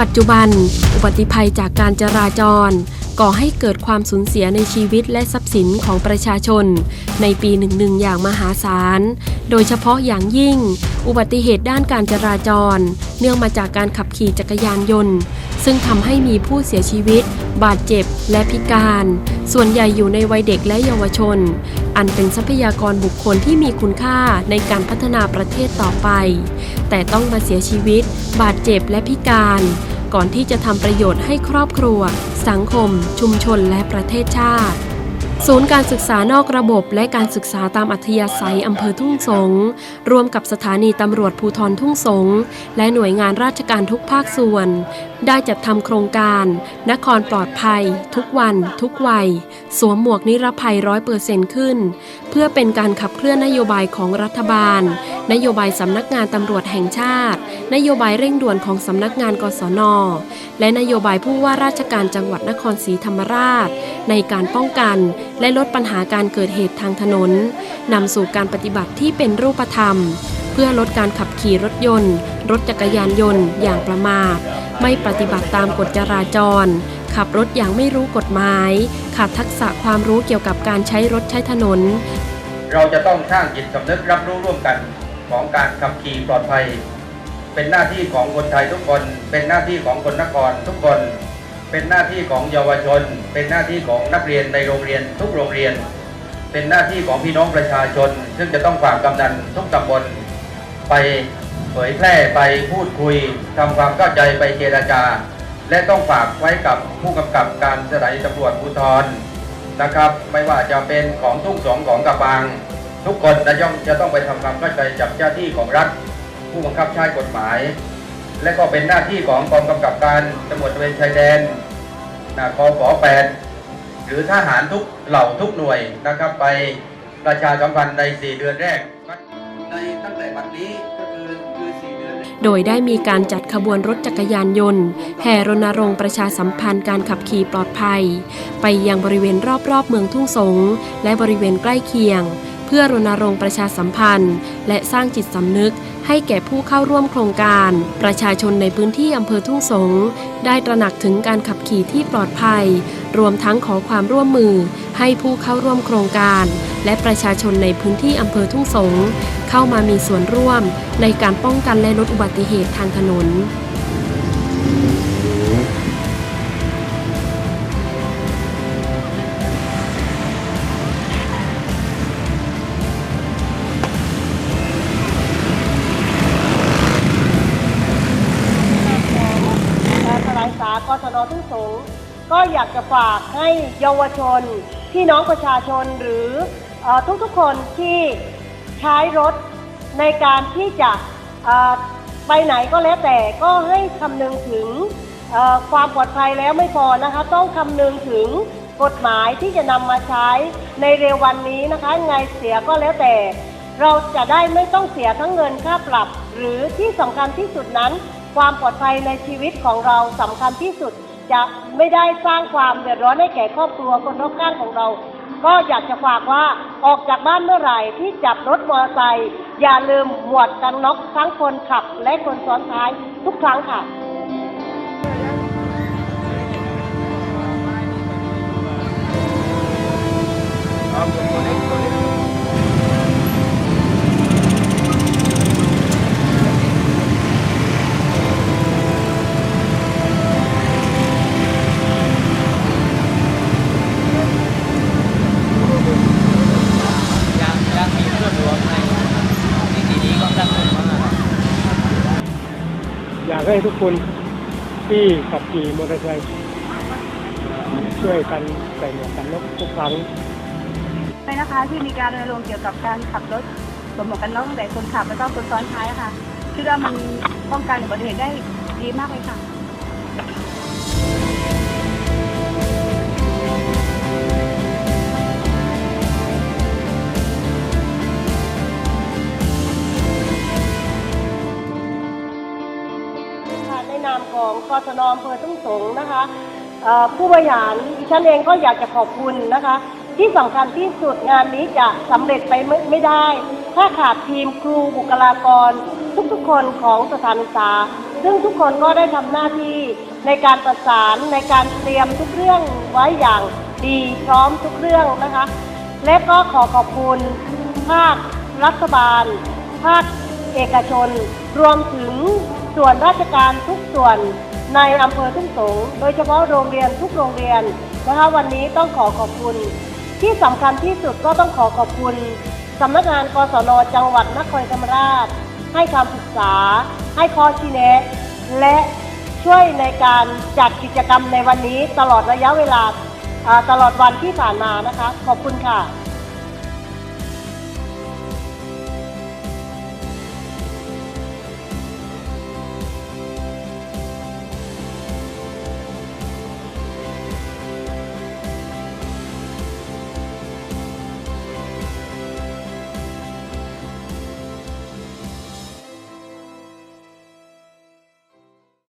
ปัจจุบัน อุบัติภัยจากการจราจร ก่อให้เกิดความสูญเสียในชีวิตและทรัพย์สินของประชาชน ในปีหนึ่งๆอย่างมหาศาล โดยเฉพาะอย่างยิ่ง อุบัติเหตุด้านการจราจร เนื่องมาจากการขับขี่จักรยานยนต์ ซึ่งทำให้มีผู้เสียชีวิต บาดเจ็บและพิการ ส่วนใหญ่อยู่ในวัยเด็กและเยาวชน อันเป็นทรัพยากรบุคคลที่มีคุณค่าในการพัฒนาประเทศต่อไป แต่ต้องมาเสียชีวิต บาดเจ็บและพิการ ก่อนที่จะทำประโยชน์ให้ครอบครัว สังคม ชุมชนและประเทศชาติ ศูนย์การศึกษานอกระบบและการศึกษาตามอัธยาศัยอำเภอทุ่งสงร่วมกับสถานีตำรวจภูธรทุ่งสง และหน่วยงานราชการทุกภาคส่วน ได้จัดทำโครงการ นครปลอดภัย ทุกวัน ทุกวัย สวมหมวกนิรภัยร้อยเปอร์เซ็นต์ขึ้น เพื่อเป็นการขับเคลื่อนนโยบายของรัฐบาล นโยบายสำนักงานตำรวจแห่งชาติ นโยบายเร่งด่วนของสำนักงานกศน และนโยบายผู้ว่าราชการจังหวัดนครศรีธรรมราช ในการป้องกัน และลดปัญหาการเกิดเหตุทางถนนนำสู่การปฏิบัติที่เป็นรูปธรรม เพื่อลดการขับขี่รถยนต์ รถจักรยานยนต์ อย่างประมาท ไม่ปฏิบัติตามกฎจราจรขับรถอย่างไม่รู้กฎหมาย ขาดทักษะความรู้เกี่ยวกับการใช้รถใช้ถนน เราจะต้องสร้างจิตสำนึกรับรู้ร่วมกัน ของการขับขี่ปลอดภัย เป็นหน้าที่ของคนไทยทุกคน เป็นหน้าที่ของคนนครทุกคน เป็นหน้าที่ของเยาวชน เป็นหน้าที่ของนักเรียนในโรงเรียนทุกโรงเรียน เป็นหน้าที่ของพี่น้องประชาชน ซึ่งจะต้องฝากกำนันทุกตำบลไปเผยแพร่ไปพูดคุยทำความเข้าใจไปเจรจา และต้องฝากไว้กับผู้กำกับการสถานีตำรวจภูธรนะครับ ไม่ว่าจะเป็นของทุ่งสงของกระบาง ทุกคนจะย่อมจะต้องไปทำความเข้าใจกับเจ้าที่ของรัฐ ผู้บังคับใช้กฎหมาย และก็เป็นหน้าที่ของกองกำกับการตำรวจตระเวนชายแดนนะกฟ8หรือทหารทุกเหล่าทุกหน่วยนะครับไปประชาสัมพันธ์ใน 4 เดือนแรกในตั้งแต่บัดนี้ก็คือคือ4เดือนแรกโดยได้มีการจัดขบวนรถจักรยานยนต์ แห่รณรงค์ประชาสัมพันธ์การขับขี่ปลอดภัย ไปยังบริเวณรอบๆเมืองทุ่งสง และบริเวณใกล้เคียง พื่อรณรงค์ประชาสัมพันธ์ และสร้างจิตสำนึกให้แก่ผู้เข้าร่วมโครงการ ประชาชนในพื้นที่อำเภอทุ่งสง ได้ตระหนักถึงการขับขี่ที่ปลอดภัย รวมทั้งขอความร่วมมือ ให้ผู้เข้าร่วมโครงการ และประชาชนในพื้นที่อำเภอทุ่งสง เข้ามามีส่วนร่วม ในการป้องกันและลดอุบัติเหตุทางถนน ก็อยากจะฝากให้เยาวชน พี่น้องประชาชนหรืออทุกๆคนที่ใช้รถในการที่จะไปไหนก็แล้วแต่ก็ให้คำนึงถึงความปลอดภัยแล้วไม่พอนะคะ ต้องคำนึงถึงกฎหมายที่จะนำมาใช้ในเร็ววันนี้นะคะไงเสียก็แล้วแต่ เราจะได้ไม่ต้องเสียทั้งเงินค่าปรับ หรือที่สำคัญที่สุดนั้น ความปลอดภัยในชีวิตของเราสำคัญที่สุด จะไม่ได้สร้างความเดือดร้อนให้แก่ครอบครัวคนรอบข้างของเรา ก็อยากจะฝากว่าออกจากบ้านเมื่อไหร่ที่จับรถมอเตอร์ไซค์อย่าลืมหมวดกันน็อกทั้งคนขับและคนซ้อนท้ายทุกครั้งค่ะอย ให้ทุกคนที่ขับขี่มอเตอร์ไซค์ช่วยกันใส่หมวกกันน็อกทุกครั้งใช่นะคะ ที่มีการรณรงค์เกี่ยวกับการขับรถสวมหมวกกันน็อกตั้งแต่คนขับแล้วก็คนซ้อนท้ายค่ะคิดว่ามันป้องกันอุบัติเหตุได้ดีมากเลยค่ะ กศนอำเภอทุ่งสงนะคะผู้บริหารดิฉันเองก็อยากจะขอบคุณนะคะ ที่สำคัญที่สุดงานนี้จะสำเร็จไปไม่ไมได้ ถ้าขาดทีมครูบุคลากร ทุกๆคนของสถานศึกษา ซึ่งทุกคนก็ได้ทำหน้าที่ในการประสานในการเตรียมทุกเรื่องไว้อย่างดีพร้อมทุกเรื่องนะคะ และก็ขอขอบคุณภาครัฐบาล ภาคเอกชน รวมถึงส่วนราชการทุกส่วน ในอำเภอทุ่งสงโดยเฉพาะโรงเรียนทุกโรงเรียนนะคะวันนี้ต้องขอขอบคุณ ที่สำคัญที่สุดก็ต้องขอขอบคุณสำนักงานกศนจังหวัดนครธรรมราช ให้คำปรึกษา ให้ข้อชี้แนะ และช่วยในการจัดกิจกรรมในวันนี้ตลอดระยะเวลาตลอดวันที่ผ่านมานะคะ ขอบคุณค่ะ